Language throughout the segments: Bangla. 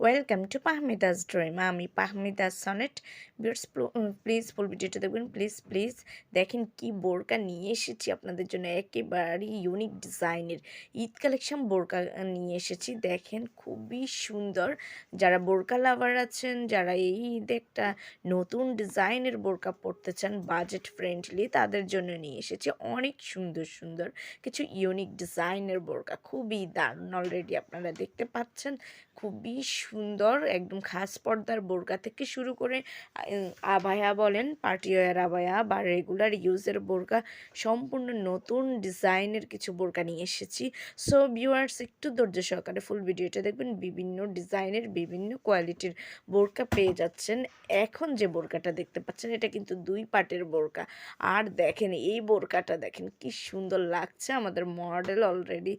ওয়েলকাম টু পাহমিদাস ড্রিম আমি পাহমিদাস সনেট ভিউয়ার্স প্লিজ ফুল ভিডিওটা দেখবেন। প্লিজ প্লিজ দেখেন কি বোরকা নিয়ে এসেছি আপনাদের জন্য। একেবারেই ইউনিক ডিজাইনের ঈদ কালেকশন বোরকা নিয়ে এসেছি। দেখেন খুবই সুন্দর। যারা বোরকা লাভার আছেন, যারা এই ঈদে একটা নতুন ডিজাইনের বোরকা পরতে চান বাজেট ফ্রেন্ডলি তাদের জন্য নিয়ে এসেছি। অনেক সুন্দর সুন্দর কিছু ইউনিক ডিজাইনের বোরকা। খুবই দারুণ অলরেডি আপনারা দেখতে পাচ্ছেন। খুবই সুন্দর একদম খাস পর্দার বোরকা থেকে শুরু করে আবায়া বলেন পার্টিওয়ার আবায়া বা রেগুলার ইউজের বোরকা, সম্পূর্ণ নতুন ডিজাইনের কিছু বোরকা নিয়ে এসেছি। সো ভিউয়ার্স একটু ধৈর্য সহকারে ফুল ভিডিওটা দেখবেন। বিভিন্ন ডিজাইনের, বিভিন্ন কোয়ালিটির বোরকা পেয়ে যাচ্ছেন। এখন যে বোরকাটা দেখতে পাচ্ছেন, এটা কিন্তু দুই পাটের বোরকা। আর দেখেন, এই বোরকাটা দেখেন, কি সুন্দর লাগছে। আমাদের মডেল অলরেডি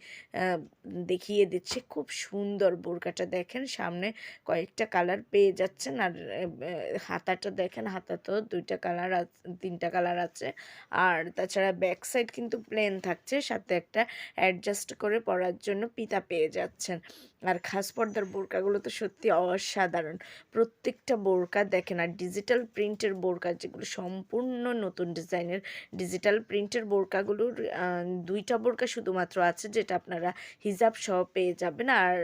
দেখিয়ে দিচ্ছে। খুব সুন্দর বোরকাটা দেখেন। সামনে কয়েকটা কালার পেয়ে যাচ্ছেন। আর হাতাটা দেখেন হাতা তো দুইটা কালার তিনটা কালার আছে। আর তাছাড়া ব্যাক সাইড কিন্তু প্লেন থাকছে, সাথে একটা অ্যাডজাস্ট করে পরার জন্য পিতা পেয়ে যাচ্ছেন। আর খাস পর্দার বোরকাগুলো তো সত্যি অসাধারণ। প্রত্যেকটা বোরকা দেখেন, আর ডিজিটাল প্রিন্টের বোরকা যেগুলো, সম্পূর্ণ নতুন ডিজাইনের ডিজিটাল প্রিন্টের বোরকাগুলোর দুইটা বোরকা শুধুমাত্র আছে যেটা আপনারা হিজাব সহ পেয়ে যাবেন, আর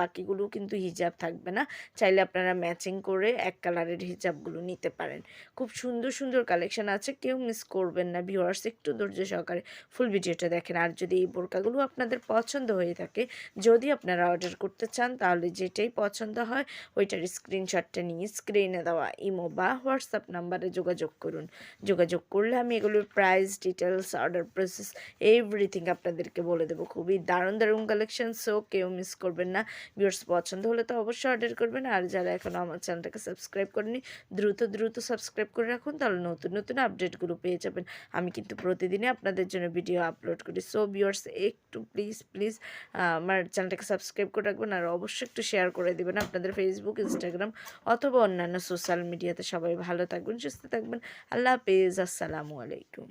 বাকিগুলো কিন্তু হিজাব থাকবে না। চাইলে আপনারা ম্যাচিং করে এক কালারের হিজাবগুলো নিতে পারেন। খুব সুন্দর সুন্দর কালেকশন আছে, কেউ মিস করবেন না। ভিউয়ার্স একটু ধৈর্য সহকারে ফুল ভিডিওটা দেখেন। আর যদি এই বোরকাগুলো আপনাদের পছন্দ হয়ে থাকে, যদি আপনারা অর্ডার করতে চান, তাহলে যেটাই পছন্দ হয়, ওইটার স্ক্রিনশটটা নিয়ে স্ক্রিনে দেওয়া ইমো বা হোয়াটসঅ্যাপ নাম্বারে যোগাযোগ করুন। যোগাযোগ করলে আমি এগুলোর price details order process everything আপনাদেরকে বলে দেবো। খুবই দারুণ দারুণ কালেকশন সো কেউ মিস করবেন না। ভিউর্স পছন্দ হলে তো অবশ্যই অর্ডার করবেন। আর যারা এখনও আমার চ্যানেলটাকে সাবস্ক্রাইব করেনি দ্রুত দ্রুত সাবস্ক্রাইব করে রাখুন, তাহলে নতুন নতুন আপডেটগুলো পেয়ে যাবেন। আমি কিন্তু প্রতিদিনই আপনাদের জন্য ভিডিও আপলোড করি। সো ভিউয়ার্স একটু প্লিজ প্লিজ আমার চ্যানেলটাকে সাবস্ক্রাইব করে রাখবেন আর অবশ্যই একটু শেয়ার করে দেবেন আপনাদের ফেসবুক ইনস্টাগ্রাম অথবা অন্যান্য সোশ্যাল মিডিয়াতে সবাই ভালো থাকবেন, সুস্থ থাকবেন। আল্লাহ হাফেজ, আসসালামু আলাইকুম।